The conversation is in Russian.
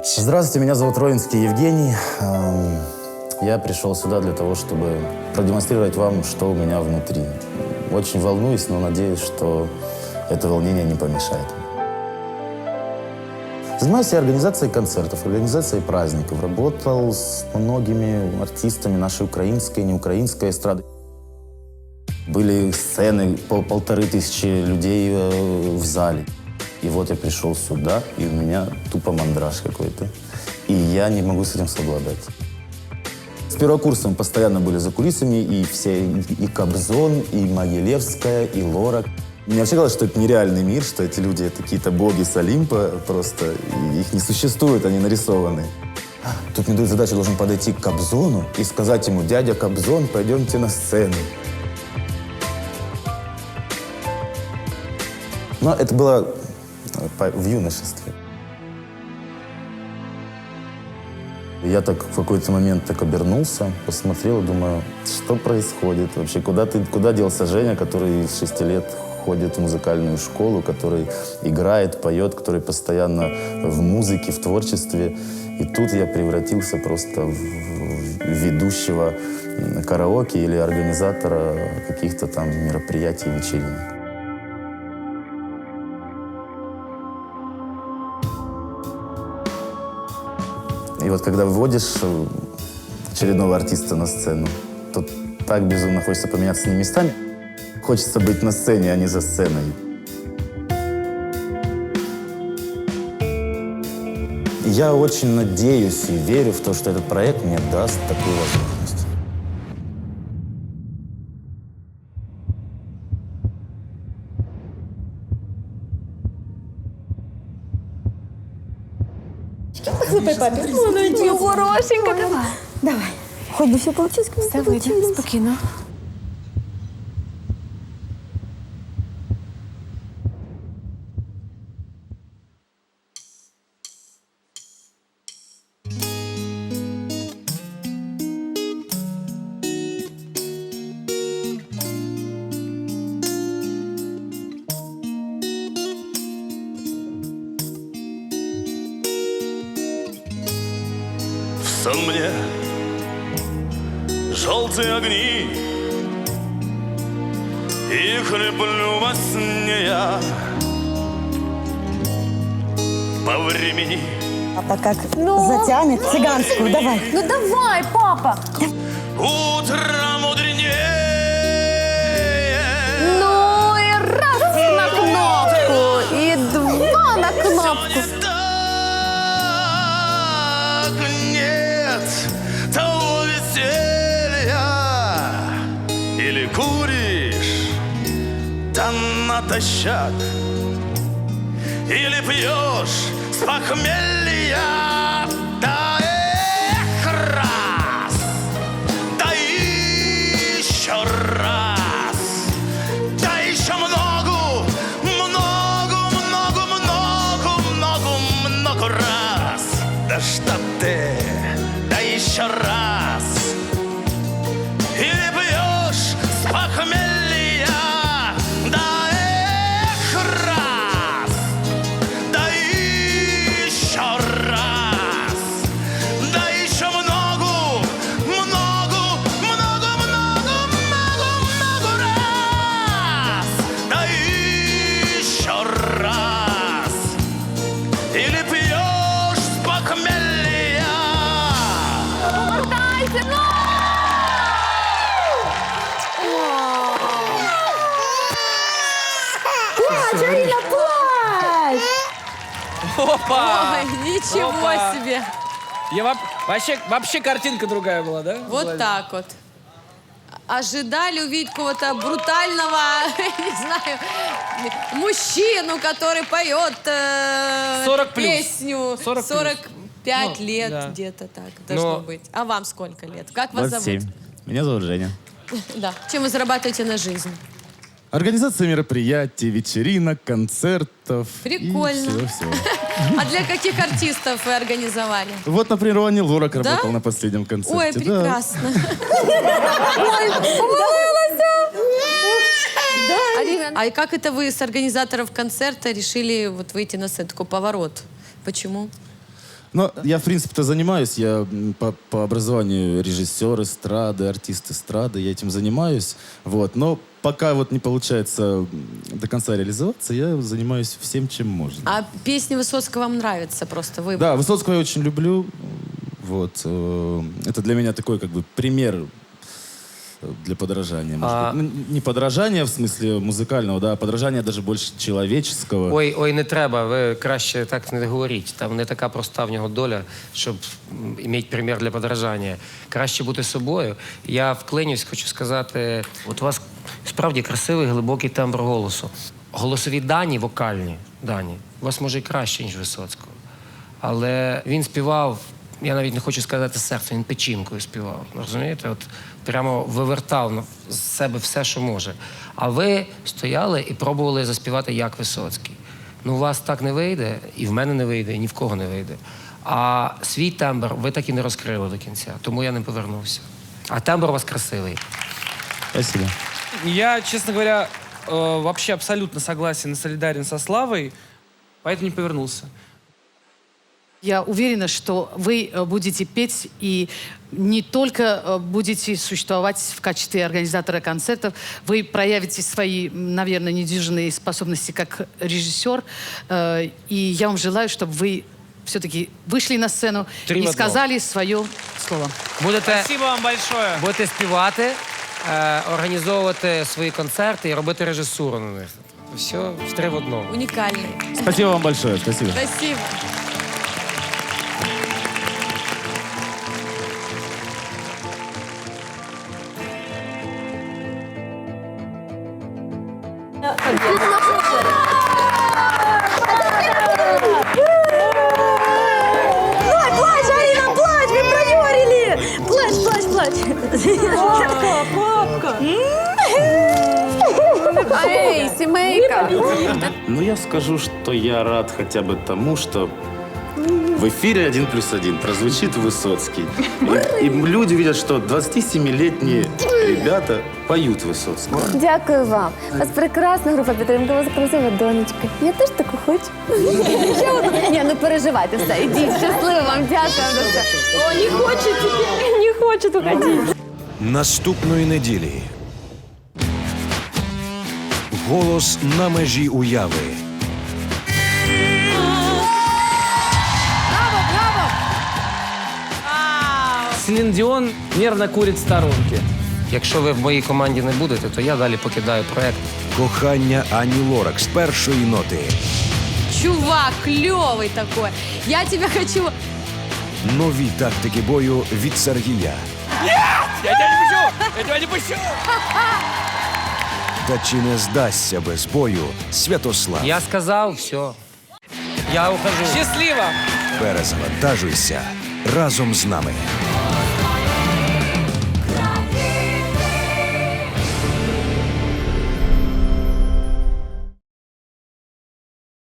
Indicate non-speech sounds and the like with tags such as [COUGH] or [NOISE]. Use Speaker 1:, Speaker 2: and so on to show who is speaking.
Speaker 1: ночь.
Speaker 2: Здравствуйте, меня зовут Ровинский Евгений. Эм, Я пришел сюда для того, чтобы продемонстрировать вам, что у меня внутри. Очень волнуюсь, но надеюсь, что это волнение не помешает мне. Занимаюсь организацией концертов, организацией праздников. Работал с многими артистами нашей украинской, неукраинской эстрады. Были сцены по полторы тысячи людей э, в зале. И вот я пришел сюда, и у меня тупо мандраж какой-то. И я не могу с этим совладать. С мы постоянно были за кулисами, и все, и Кобзон, и Могилевская, и Лора. Мне вообще казалось, что это нереальный мир, что эти люди это какие-то боги с Олимпа просто, их не существует, они нарисованы. Тут мне дают задачу, должен подойти к Кобзону и сказать ему, дядя Кобзон, пойдемте на сцену. Но это по- в юношестве. Я так в какой-то момент так обернулся, посмотрел и думаю, что происходит вообще? Куда, ты, куда делся Женя, который с шести лет ходит в музыкальную школу, который играет, поет, который постоянно в музыке, в творчестве. И тут я превратился просто в, ведущего караоке или организатора каких-то там мероприятий, вечеринок. И вот когда выводишь э, очередного артиста на сцену, то так безумно хочется поменяться с ним местами. Хочется быть на сцене, а не за сценой. Я очень надеюсь и верю в то, что этот проект мне даст такую возможность.
Speaker 3: Хлопай папе.
Speaker 4: Ну, хорошенька. Давай.
Speaker 3: Давай. Хоть бы все получилось, как
Speaker 4: Все вийде. Спокійно.
Speaker 1: Сон мне желтые огни И хриплю во сне я По времени
Speaker 3: Папа как затянет цыганскую. Давай.
Speaker 4: Ну давай, папа.
Speaker 1: Утро натощак Или пьешь с похмелья? Да эх, раз! Да еще раз! Да еще много Много, много, много, много, много раз! Да что ты Да еще раз
Speaker 5: Опа!
Speaker 6: Ой, ничего
Speaker 5: Опа.
Speaker 6: себе.
Speaker 5: Я вообще, вообще картинка другая была, да?
Speaker 6: Вот так вот. Ожидали увидеть какого-то брутального, [LAUGHS] не знаю, мужчину, который поет э,
Speaker 5: 40 плюс.
Speaker 6: песню.
Speaker 5: 40 плюс.
Speaker 6: 45
Speaker 5: Ну,
Speaker 6: лет
Speaker 5: да.
Speaker 6: где-то так должно
Speaker 5: Но-
Speaker 6: быть. А вам сколько лет? Как вас зовут?
Speaker 2: Меня зовут Женя. [LAUGHS]
Speaker 6: Да. Чем вы зарабатываете на жизнь?
Speaker 2: Организация мероприятий, вечеринок, концертов.
Speaker 6: Прикольно.
Speaker 2: всего-всего. [LAUGHS]
Speaker 6: А для каких артистов вы организовали?
Speaker 2: Вот, например, у Ани Лорак работал на последнем концерте.
Speaker 6: Ой,
Speaker 2: да.
Speaker 6: прекрасно. [LAUGHS]
Speaker 4: Арина,
Speaker 6: А и как это вы с организаторов концерта решили вот выйти на сцену? Такой поворот. Почему?
Speaker 2: Ну, я, в принципе-то, занимаюсь. Я по, по образованию режиссер эстрады, артист эстрады. Я этим занимаюсь. Вот. Но пока вот не получается до конца реализоваться, я занимаюсь всем, чем можно.
Speaker 6: А песни Высоцкого вам нравятся просто? Вы
Speaker 2: Да, Высоцкого я очень люблю. Вот. э, Это для меня такой, как бы, пример для подражания. может
Speaker 7: А-
Speaker 2: быть. Ну, не подражания в смысле музыкального, да, а подражания даже больше человеческого.
Speaker 7: Ой, ой, не треба. Ви краще так не говоріть. Там не така проста в нього доля, щоб м, мати примір для подражання. Краще бути собою. Я вклинюсь, хочу сказати, от у вас справді красивий глибокий тембр голосу. Голосові дані, вокальні дані, у вас може і краще, ніж Висоцького. Але він співав, я навіть не хочу сказати серцем, він печінкою співав. Розумієте? От прямо вивертав з себе все, що може. А ви стояли і пробували заспівати як Висоцький. Ну, у вас так не вийде, і в мене не вийде, і ні в кого не вийде. А свій тембр ви так і не розкрили до кінця, тому я не повернувся. А тембр у вас красивий.
Speaker 2: Спасибо.
Speaker 5: Я, честно говоря, э, вообще абсолютно согласен и солидарен со Славой, поэтому не повернулся.
Speaker 8: Я уверена, что вы э, будете петь и не только э, будете существовать в качестве организатора концертов, вы проявите свои, м, наверное, недюжинные способности как режиссер. Э, И я вам желаю, чтобы вы все-таки вышли на сцену
Speaker 7: Три в
Speaker 8: и
Speaker 7: одном.
Speaker 8: сказали свое слово.
Speaker 7: Будете,
Speaker 5: Спасибо вам большое.
Speaker 7: будете співати, е, організовувати свої концерти і робити режисуру на них. Все в три в одному.
Speaker 6: уникальные.
Speaker 2: Спасибо вам большое. Спасибо.
Speaker 6: Спасибо.
Speaker 3: Плачь, плачь, Арина, плачь, вы проверили. Плачь, плачь, плачь. Папка, папка.
Speaker 4: Эй, семейка!
Speaker 2: Ну, я скажу, что я рад хотя бы тому, что в эфире «Один плюс один» прозвучит Высоцкий. И, и люди видят, что 27-летние ребята поют Высоцкого.
Speaker 9: Дякую вам. У вас прекрасна група підтримки, у вас красива донечка. Я теж таку хочу. [LAUGHS] Ще одну? Ні, не переживайте все. Ідіть, щасливо вам, дякую за все. О, не хочу тебе, не хочу, то ходіть.
Speaker 10: Наступної неділі. Голос на межі уяви.
Speaker 5: Селин Дион нервно курит в сторонке.
Speaker 7: Якщо ви в моїй команді не будете, то я далі покидаю проект.
Speaker 10: Кохання Ані Лорак з першої ноти.
Speaker 6: Чувак, клевый такой. Я тебя хочу...
Speaker 10: Нові тактики бою від Сергія.
Speaker 5: Я тебя не пущу! Я тебя не пущу!
Speaker 10: Та чи не здасться без бою Святослав?
Speaker 7: Я сказав, все. Я ухожу.
Speaker 5: Счастливо!
Speaker 10: Перезавантажуйся разом з нами.